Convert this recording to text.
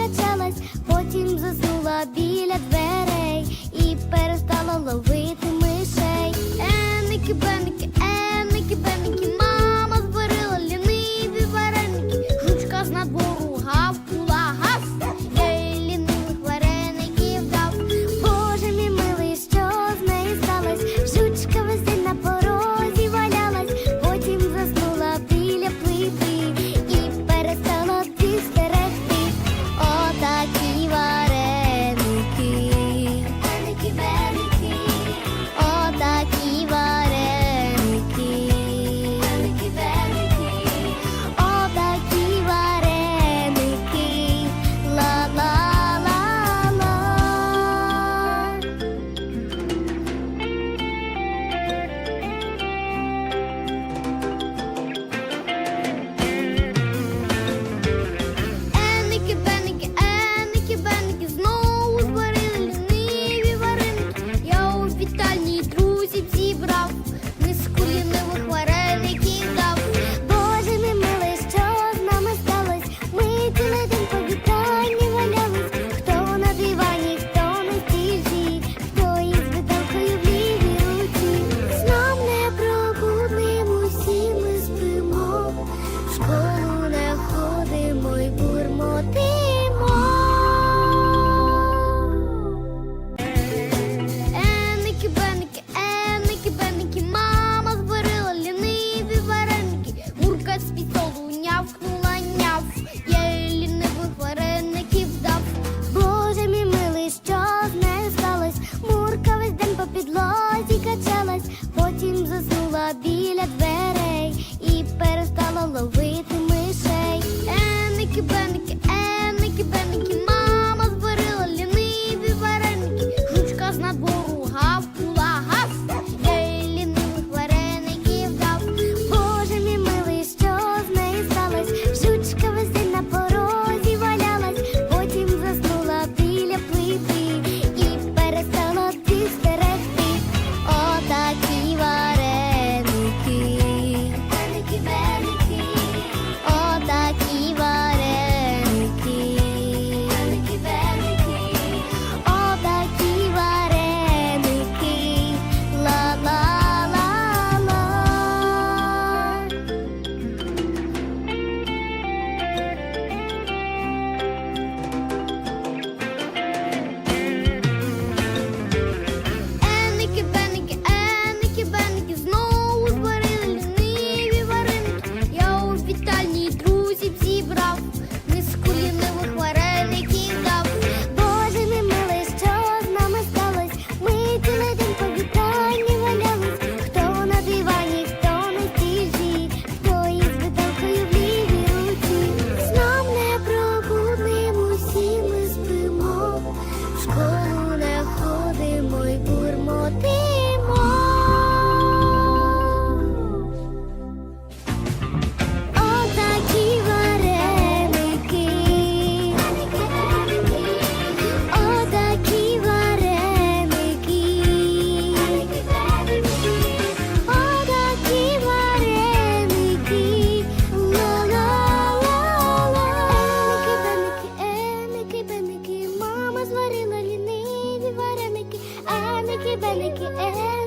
закачалась, потім заснула біля дверей. ben beni ki eğer